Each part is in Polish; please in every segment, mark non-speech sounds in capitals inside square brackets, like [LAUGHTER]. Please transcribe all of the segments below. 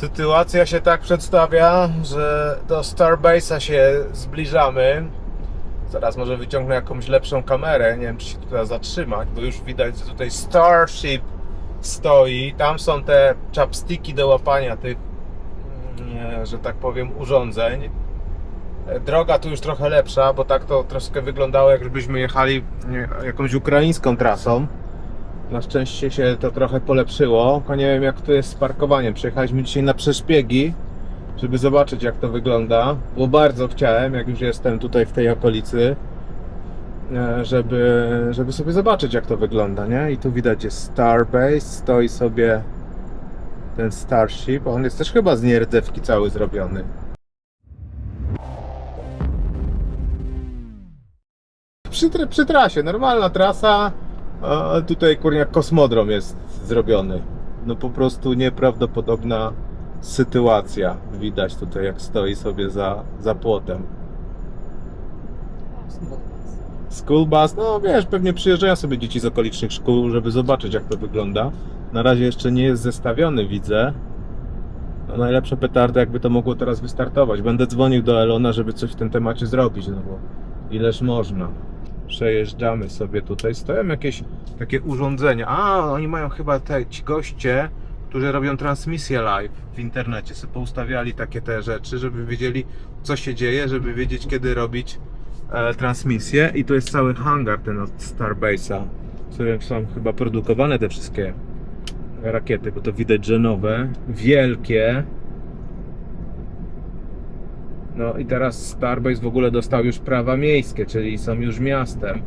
Sytuacja się tak przedstawia, że do Starbase'a się zbliżamy. Zaraz może wyciągnę jakąś lepszą kamerę. Nie wiem, czy się tutaj zatrzymać, bo już widać, że tutaj Starship stoi. Tam są te chapsticki do łapania tych, mm, że tak powiem, urządzeń. E, Droga tu już trochę lepsza, bo tak to troszkę wyglądało, jakbyśmy jechali jakąś ukraińską trasą. Na szczęście się to trochę polepszyło, tylko nie wiem jak to jest z parkowaniem. Przyjechaliśmy dzisiaj na przeszpiegi, żeby zobaczyć jak to wygląda, bo bardzo chciałem, jak już jestem tutaj w tej okolicy, e, żeby, żeby sobie zobaczyć jak to wygląda, nie? I tu widać jest Starbase, stoi sobie ten Starship, on jest też chyba z nierdzewki cały zrobiony. Przy, przy trasie, normalna trasa, a tutaj kurnia kosmodrom jest zrobiony. No po prostu nieprawdopodobna sytuacja. Widać tutaj jak stoi sobie za, za płotem. School bus, no wiesz, pewnie przyjeżdżają sobie dzieci z okolicznych szkół, żeby zobaczyć jak to wygląda. Na razie jeszcze nie jest zestawiony, widzę. No najlepsze petardy jakby to mogło teraz wystartować. Będę dzwonił do Elona, żeby coś w tym temacie zrobić, no bo ileż można. Przejeżdżamy sobie tutaj, stoją jakieś takie urządzenia. A, oni mają chyba te ci goście, którzy robią transmisję live w internecie, sobie poustawiali takie te rzeczy, żeby wiedzieli co się dzieje, żeby wiedzieć kiedy robić e, transmisję. I to jest cały hangar ten od Starbase'a, w którym są chyba produkowane te wszystkie rakiety, bo to widać, że nowe, wielkie. No i teraz Starbase w ogóle dostał już prawa miejskie, czyli są już miastem.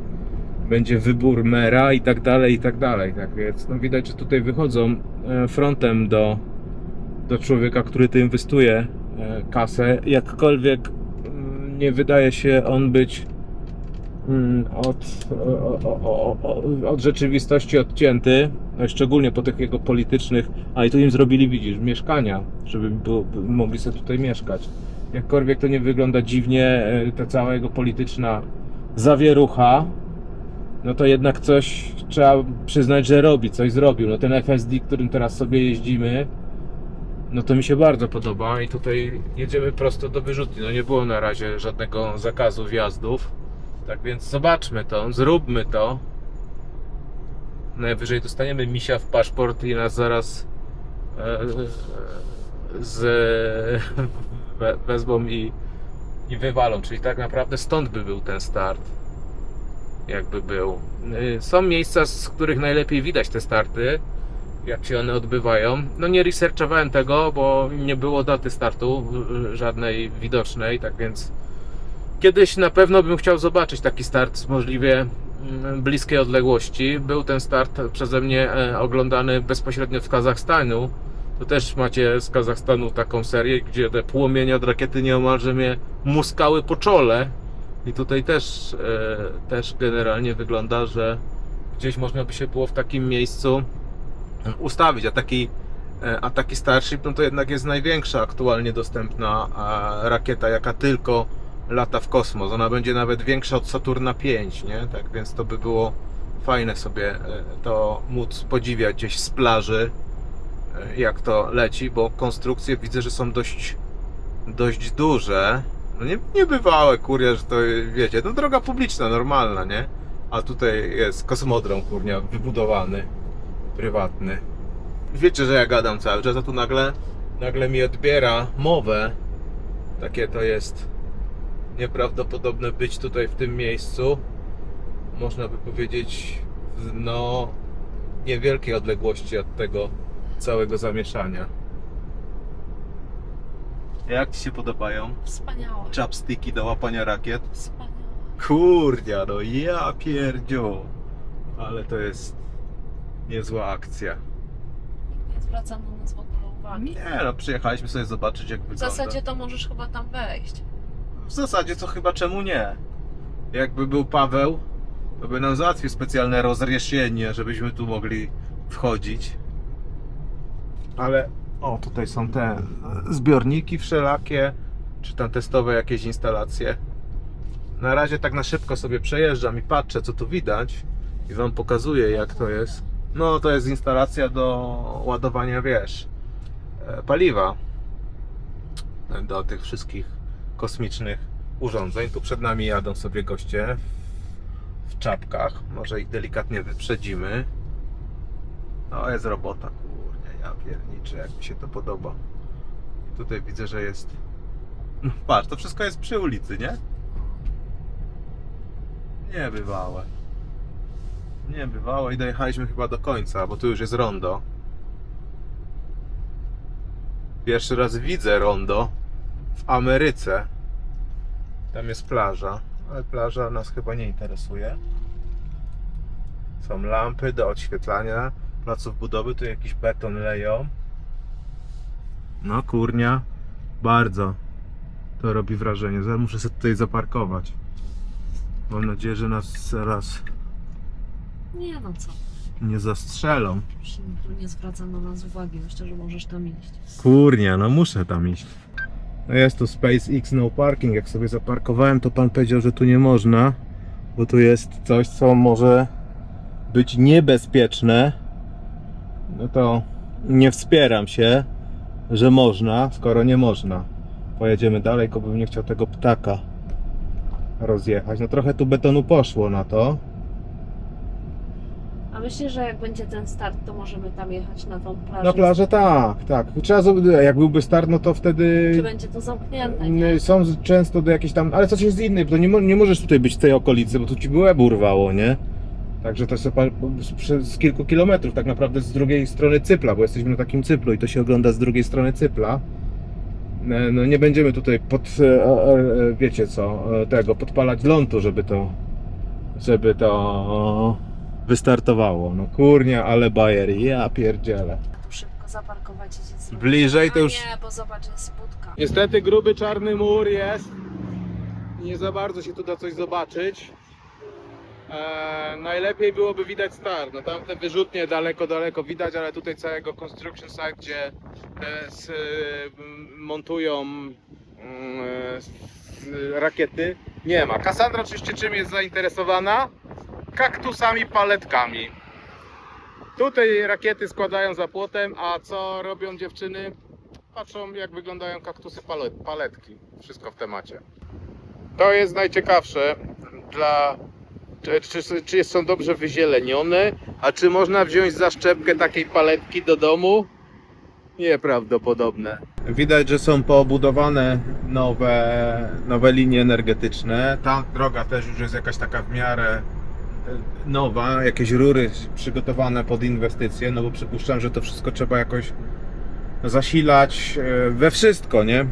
Będzie wybór mera i tak dalej, i tak dalej. Tak więc no widać, że tutaj wychodzą e, frontem do, do człowieka, który tu inwestuje e, kasę. Jakkolwiek mm, nie wydaje się on być mm, od, od rzeczywistości odcięty, no szczególnie po tych jego politycznych, a i tu im zrobili, widzisz, mieszkania, żeby mogli sobie tutaj mieszkać. Jakkolwiek to nie wygląda dziwnie, e, ta cała jego polityczna zawierucha, no to jednak coś trzeba przyznać, że robi, coś zrobił. No ten FSD, którym teraz sobie jeździmy, no to mi się bardzo podoba i tutaj jedziemy prosto do wyrzutni. No nie było na razie żadnego zakazu wjazdów. Tak więc zobaczmy to, zróbmy to. Najwyżej dostaniemy misia w paszport i nas zaraz e, z, we, wezmą i, i wywalą. Czyli tak naprawdę stąd by był ten start. Jakby był. Y, Są miejsca, z których najlepiej widać te starty, jak się one odbywają. No nie researchowałem tego, bo nie było daty startu y, żadnej widocznej, tak więc Kiedyś na pewno bym chciał zobaczyć taki start z możliwie mm, bliskiej odległości. Był ten start przeze mnie e, oglądany bezpośrednio z Kazachstanu. To też macie z Kazachstanu taką serię, gdzie te płomienie od rakiety nieomalże mnie muskały po czole. I tutaj też, e, też generalnie wygląda, że gdzieś można by się było w takim miejscu ustawić. A taki, e, a taki Starship no to jednak jest największa aktualnie dostępna e, rakieta, jaka tylko lata w kosmos. Ona będzie nawet większa od Saturna 5, nie? Tak więc to by było fajne sobie e, to móc podziwiać gdzieś z plaży, jak to leci, bo konstrukcje widzę, że są dość, dość duże. No nie, niebywałe, kurja, że to wiecie, to droga publiczna, normalna, nie? A tutaj jest kosmodrom, kurnia, wybudowany, prywatny. Wiecie, że ja gadam cały czas, a tu nagle, nagle mi odbiera mowę. Takie to jest nieprawdopodobne być tutaj w tym miejscu. Można by powiedzieć, no, niewielkiej odległości od tego całego zamieszania. Jak Ci się podobają Wspaniałe. chapsticki do łapania rakiet? Wspaniałe. Kurdia, no ja pierdziu. Ale to jest niezła akcja. Nie zwraca na nas w ogóle uwagi. Nie no, przyjechaliśmy sobie zobaczyć jak W wygląda. zasadzie to możesz chyba tam wejść. W zasadzie to chyba czemu nie? Jakby był Paweł, to by nam załatwił specjalne rozrieszenie, żebyśmy tu mogli wchodzić. Ale o, tutaj są te zbiorniki wszelakie, czy tam testowe jakieś instalacje. Na razie tak na szybko sobie przejeżdżam i patrzę co tu widać i wam pokazuję jak to jest. No to jest instalacja do ładowania, wiesz, e, paliwa do tych wszystkich kosmicznych urządzeń. Tu przed nami jadą sobie goście w czapkach. Może ich delikatnie wyprzedzimy. No jest robota, ja pierniczę, jak mi się to podoba. I tutaj widzę, że jest... No patrz, to wszystko jest przy ulicy, nie? Niebywałe. Niebywałe i dojechaliśmy chyba do końca, bo tu już jest rondo. Pierwszy raz widzę rondo w Ameryce. Tam jest plaża, ale plaża nas chyba nie interesuje. Są lampy do odświetlania placów budowy, tu jakiś beton leją. No kurnia, bardzo to robi wrażenie. Zaraz muszę sobie tutaj zaparkować. Mam nadzieję, że nas zaraz Nie no co, nie zastrzelą. już nikt tu nie zwraca na nas uwagi. Myślę, że możesz tam iść. Kurnia, no muszę tam iść. No jest tu SpaceX No Parking. Jak sobie zaparkowałem, to pan powiedział, że tu nie można, bo tu jest coś, co może być niebezpieczne. No to nie wspieram się, że można, skoro nie można. Pojedziemy dalej, tylko bym nie chciał tego ptaka rozjechać. No trochę tu betonu poszło na to. A myślę, że jak będzie ten start, to możemy tam jechać na tą plażę. Na plażę tak, tak. Trzeba, zob- jak byłby start, no to wtedy... Czy będzie to zamknięte, nie? Nie, Są często do jakiejś tam, ale coś jest z innej, bo to nie, mo- nie możesz tutaj być w tej okolicy, bo tu ci by łeb urwało, nie? Także to jest z, kilku kilometrów tak naprawdę z drugiej strony Cypla, bo jesteśmy na takim Cyplu i to się ogląda z drugiej strony Cypla. E, No nie będziemy tutaj pod, e, e, wiecie co, tego, podpalać lądu, żeby to, żeby to wystartowało. No kurnia, ale bajer, ja pierdzielę. Tu szybko zaparkować i. Bliżej to już... Nie, bo zobacz, jest budka. Niestety gruby czarny mur jest. Nie za bardzo się tu da coś zobaczyć. Eee, najlepiej byłoby widać star. No tam te wyrzutnie daleko, daleko widać, ale tutaj całego construction site, gdzie m, montują mm, s, rakiety, nie ma. Cassandra oczywiście czym jest zainteresowana? Kaktusami, paletkami. Tutaj rakiety składają za płotem, a co robią dziewczyny? patrzą jak wyglądają kaktusy palet, paletki. Wszystko w temacie. To jest najciekawsze dla czy, czy, czy są dobrze wyzielenione, a czy można wziąć zaszczepkę takiej paletki do domu? Nieprawdopodobne. Widać, że są poobudowane nowe, nowe linie energetyczne. Ta droga też już jest jakaś taka w miarę e, nowa, jakieś rury przygotowane pod inwestycje, no bo przypuszczam, że to wszystko trzeba jakoś zasilać e, we wszystko, nie?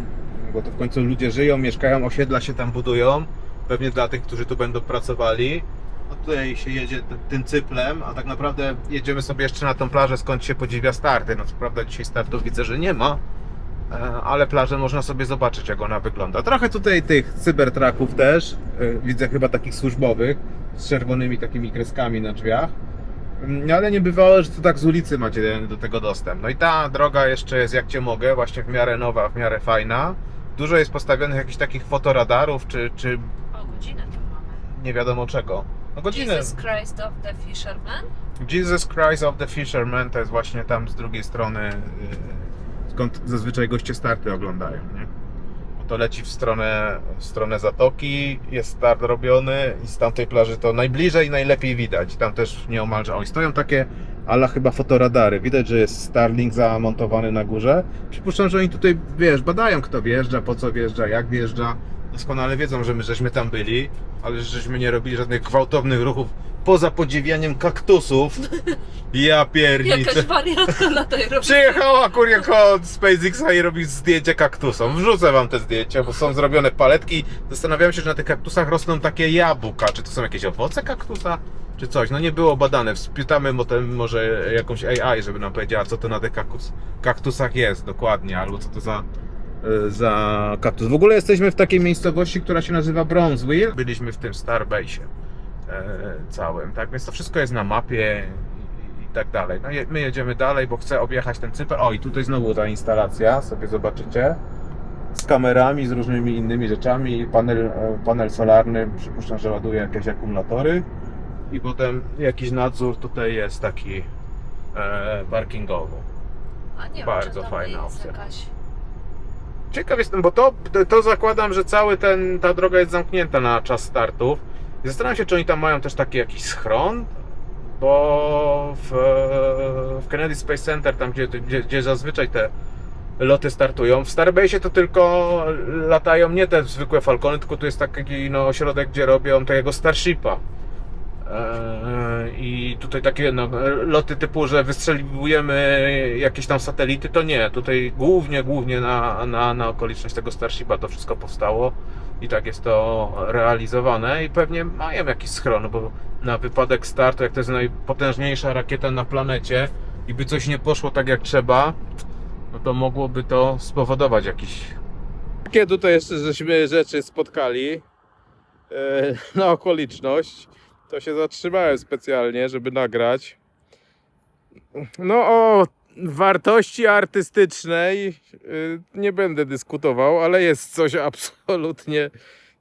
Bo to w końcu ludzie żyją, mieszkają, osiedla się tam budują. Pewnie dla tych, którzy tu będą pracowali. No tutaj się jedzie tym cyplem, a tak naprawdę jedziemy sobie jeszcze na tą plażę, skąd się podziwia starty. No co prawda dzisiaj startów widzę, że nie ma, e, ale plażę można sobie zobaczyć, jak ona wygląda. Trochę tutaj tych cybertraków też, e, widzę chyba takich służbowych, z czerwonymi takimi kreskami na drzwiach. Mm, Ale nie bywało, że to tak z ulicy macie do tego dostęp. No i ta droga jeszcze jest jak cię mogę, właśnie w miarę nowa, w miarę fajna. Dużo jest postawionych jakichś takich fotoradarów, czy, czy O, godzinę mamy. nie wiadomo czego. No godzinę. Jesus Christ of the Fisherman. Jesus Christ of the Fisherman to jest właśnie tam z drugiej strony, yy, skąd zazwyczaj goście starty oglądają, nie? Bo to leci w stronę, w stronę zatoki, jest start robiony i z tamtej plaży to najbliżej najlepiej widać. Tam też nieomalże, oj, stoją takie ale chyba fotoradary. Widać, że jest Starlink zamontowany na górze. Przypuszczam, że oni tutaj, wiesz, badają kto wjeżdża, po co wjeżdża, jak wjeżdża. Doskonale wiedzą, że my żeśmy tam byli, ale żeśmy nie robili żadnych gwałtownych ruchów poza podziwianiem kaktusów. [LAUGHS] Ja pierniczę. Jakaś wariatka na tej robi. Przyjechała kuriako od SpaceXa i robi zdjęcie kaktusom. Wrzucę wam te zdjęcia, bo są zrobione paletki. Zastanawiałem się, czy na tych kaktusach rosną takie jabłka. Czy to są jakieś owoce kaktusa? Czy coś? No nie było badane. Spytamy potem może jakąś AI, żeby nam powiedziała, co to na tych kaktus, kaktusach jest dokładnie, albo co to za, za kaktus. W ogóle jesteśmy w takiej miejscowości, która się nazywa Bronzeville. Byliśmy w tym Starbase'ie e, całym, tak? Więc to wszystko jest na mapie i, i tak dalej. No je, my jedziemy dalej, bo chcę objechać ten cypel. O, i tutaj znowu ta instalacja, sobie zobaczycie. Z kamerami, z różnymi innymi rzeczami. Panel, e, panel solarny, przypuszczam, że ładuje jakieś akumulatory. I potem jakiś nadzór tutaj jest taki e, parkingowy. A nie Bardzo fajna opcja. Jakaś... Ciekaw jestem, bo to, to zakładam, że cały ten, ta droga jest zamknięta na czas startów. Zastanawiam się, czy oni tam mają też taki jakiś schron, bo w, w Kennedy Space Center, tam gdzie, gdzie, gdzie zazwyczaj te loty startują, w Starbase to tylko latają nie te zwykłe Falcony, tylko tu jest taki no, ośrodek, gdzie robią takiego Starshipa. Eee, I tutaj takie no, loty typu, że wystrzeliwujemy jakieś tam satelity, to nie. Tutaj głównie, głównie na, na, na okoliczność tego Starshipa to wszystko powstało i tak jest to realizowane i pewnie mają jakiś schron, bo na wypadek startu, jak to jest najpotężniejsza rakieta na planecie i by coś nie poszło tak jak trzeba, no to mogłoby to spowodować jakiś... Jakie tutaj jeszcze żeśmy rzeczy spotkali e, na okoliczność, to się zatrzymałem specjalnie, żeby nagrać. No o wartości artystycznej y, nie będę dyskutował, ale jest coś absolutnie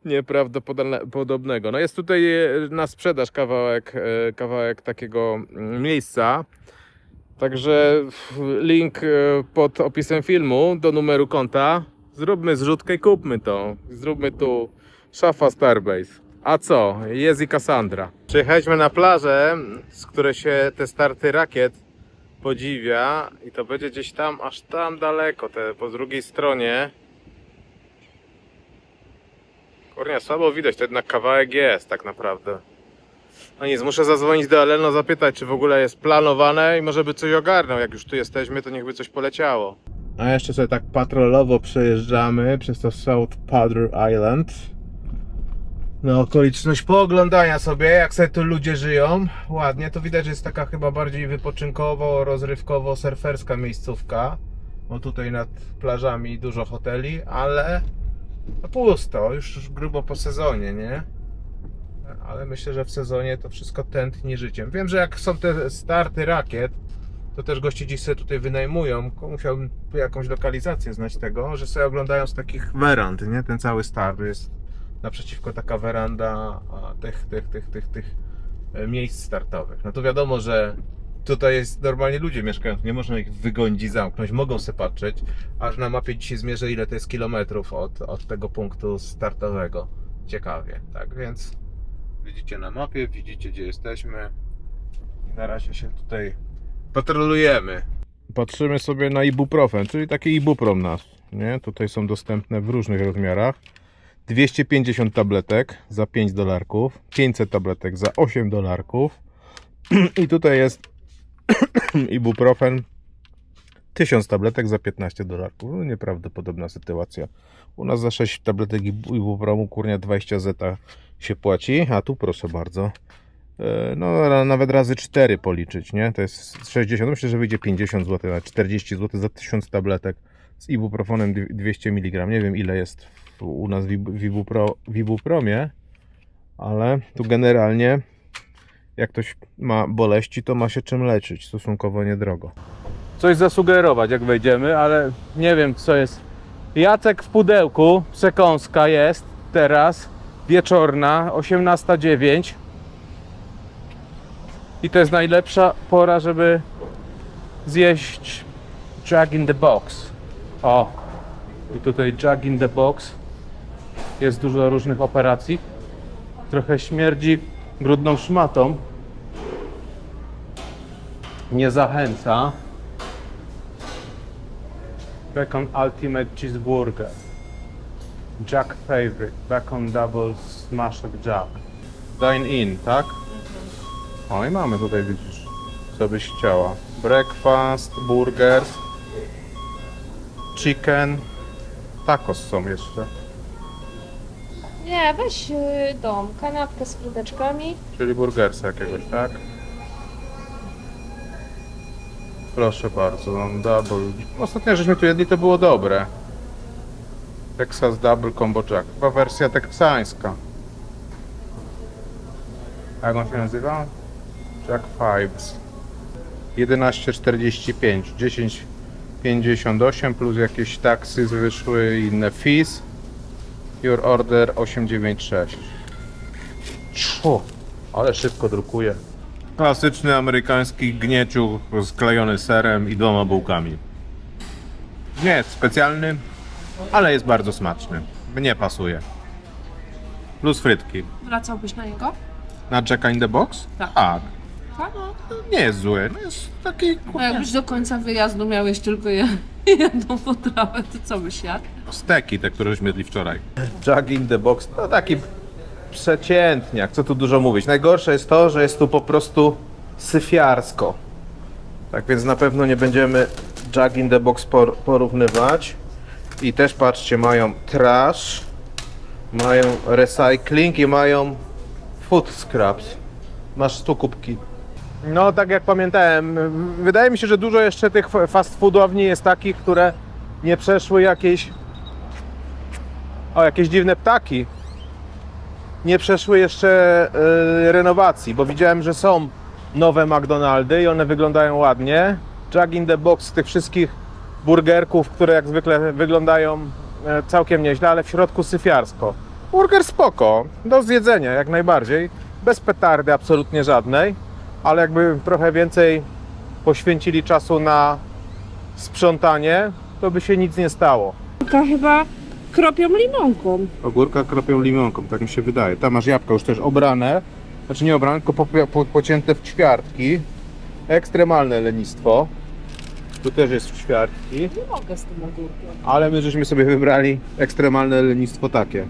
nieprawdopodobnego. No jest tutaj e, na sprzedaż kawałek, e, kawałek takiego mm, miejsca. Także link pod opisem filmu do numeru konta. Zróbmy zrzutkę i kupmy to. Zróbmy tu szafa Starbase. A co? Jest i Cassandra. Przyjechaliśmy na plażę, z której się te starty rakiet podziwia i to będzie gdzieś tam, aż tam daleko, te po drugiej stronie. Kurnia, słabo widać, to jednak kawałek jest tak naprawdę. No nic, muszę zadzwonić do Eleno, zapytać, czy w ogóle jest planowane i może by coś ogarnął. Jak już tu jesteśmy, to niech by coś poleciało. A jeszcze sobie tak patrolowo przejeżdżamy przez to South Padre Island. Na okoliczność pooglądania sobie, jak sobie tu ludzie żyją. Ładnie, to widać, że jest taka chyba bardziej wypoczynkowo, rozrywkowo, surferska miejscówka. Bo tutaj nad plażami dużo hoteli, ale no pusto, już grubo po sezonie, nie? ale myślę, że w sezonie to wszystko tętni życiem. Wiem, że jak są te starty rakiet, to też goście gdzieś sobie tutaj wynajmują. Musiałbym jakąś lokalizację znać tego, że sobie oglądają z takich werand, nie? Ten cały start jest naprzeciwko taka weranda tych, tych, tych, tych, tych e, miejsc startowych. No to wiadomo, że tutaj jest normalnie ludzie mieszkają, nie można ich wygonić i zamknąć, mogą sobie patrzeć, aż na mapie dzisiaj zmierzę ile to jest kilometrów od, od tego punktu startowego. Ciekawie, tak więc widzicie na mapie, widzicie gdzie jesteśmy i na razie się tutaj patrolujemy. Patrzymy sobie na ibuprofen, czyli taki ibuprom nas, nie? Tutaj są dostępne w różnych rozmiarach. 250 tabletek za 5 dolarków, 500 tabletek za 8 dolarków [CLEARS THROAT] i tutaj jest [CLEARS THROAT] ibuprofen 1000 tabletek za 15 dolarków. No, nieprawdopodobna sytuacja. U nas za 6 tabletek ibu- ibupromu kurnia 20 zeta się płaci, a tu proszę bardzo. e, No, nawet razy 4 policzyć, nie? To jest 60, myślę, że wyjdzie 50 zł, na 40 zł za 1000 tabletek z ibuprofonem dwi- 200 mg. Nie wiem, ile jest u nas w, ibupro, w ibupromie, ale tu generalnie, jak ktoś ma boleści, to ma się czym leczyć, stosunkowo niedrogo. Coś zasugerować, jak wejdziemy, ale nie wiem, co jest. Jacek w pudełku, przekąska jest teraz, wieczorna, 18.09. I to jest najlepsza pora, żeby zjeść Jack in the Box. O, i tutaj Jack in the Box. Jest dużo różnych operacji. Trochę śmierdzi brudną szmatą. Nie zachęca. Bacon Ultimate Cheeseburger. Jack Favorite. Bacon Double Smashed Jack. Dine in, tak? O i mamy tutaj, widzisz, co byś chciała. Breakfast, burgers, chicken, tacos są jeszcze. Nie, weź y, dom, kanapkę z fryteczkami. Czyli burgersa jakiegoś, tak? Proszę bardzo, mam double. Ostatnio żeśmy tu jedli, to było dobre. Texas Double Combo Jack. Chyba wersja teksańska. A Jak on się nazywa? Jack Fives. 11,45. 10,58 plus jakieś taksy wyszły i inne fees. Your order 896. Czu, ale szybko drukuje. Klasyczny amerykański gnieciuch sklejony serem i dwoma bułkami. Nie jest specjalny, ale jest bardzo smaczny. Mnie pasuje. Plus frytki. Wracałbyś na niego? Na Jacka in the Box? Tak. Tak. Tak. Nie jest zły. No jest taki No jakbyś do końca wyjazdu miałeś tylko je, [LAUGHS] jedną potrawę, to co byś jadł? Steki, te, które jedli wczoraj. Jack in the Box to taki przeciętniak, co tu dużo mówić. Najgorsze jest to, że jest tu po prostu syfiarsko. Tak więc na pewno nie będziemy Jack in the Box por- porównywać. I też patrzcie, mają trash, mają recycling i mają food scraps. Masz tu kubki. No, tak jak pamiętałem, wydaje mi się, że dużo jeszcze tych fast foodowni jest takich, które nie przeszły jakieś o, jakieś dziwne ptaki. Nie przeszły jeszcze y, renowacji, bo widziałem, że są nowe McDonaldy i one wyglądają ładnie. Jack in the Box tych wszystkich burgerków, które jak zwykle wyglądają e, całkiem nieźle, ale w środku syfiarsko. Burger spoko, do zjedzenia jak najbardziej. Bez petardy absolutnie żadnej, ale jakby trochę więcej poświęcili czasu na sprzątanie, to by się nic nie stało. Tylko chyba kropią limonką. Ogórka kropią limonką, tak mi się wydaje. Tam masz jabłka już też obrane, znaczy nie obrane, tylko po, po, pocięte w ćwiartki. Ekstremalne lenistwo. Tu też jest w ćwiartki, Nie mogę z tym ogórkiem. ale my żeśmy sobie wybrali ekstremalne lenistwo takie.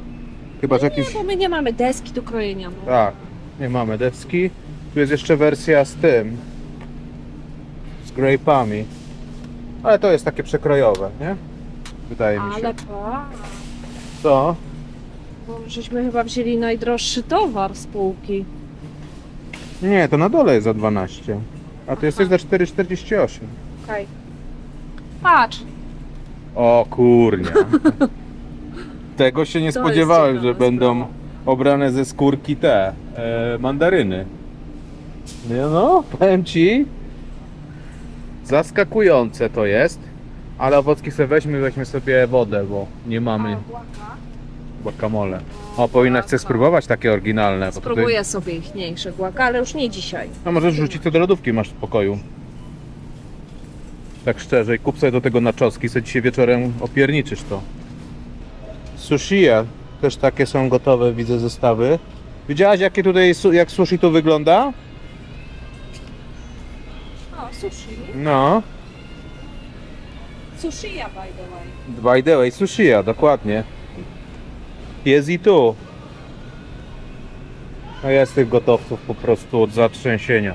Chyba, że jakieś... Nie, bo my nie mamy deski do krojenia. No. Tak, nie mamy deski. Tu jest jeszcze wersja z tym. Z grape'ami. Ale to jest takie przekrojowe, nie? Wydaje mi się. Ale pa, Co? bo żeśmy chyba wzięli najdroższy towar z półki. Nie, to na dole jest za 12. A tu jesteś za 4,48. Okej. Patrz, O kurnia. [LAUGHS] Tego się nie To spodziewałem, że ciekawa będą obrane ze skórki te e, mandaryny. No, no, powiem ci. Zaskakujące to jest. Ale owocki sobie weźmy, weźmy sobie wodę, bo nie mamy guacamole. O, powinna chcę spróbować takie oryginalne. bo tutaj- spróbuję sobie ichniejsze głaka, ale już nie dzisiaj. No możesz rzucić to do lodówki, masz w pokoju. Tak szczerze, i kup sobie do tego naczoski, sobie dzisiaj wieczorem opierniczysz to. Sushi, też takie są gotowe, widzę zestawy. Widziałaś jakie tutaj, su- jak sushi tu wygląda? Sushi. No, Sushi ja by the way. by the way, sushi, dokładnie. Jest i tu. No jest tych gotowców po prostu od zatrzęsienia.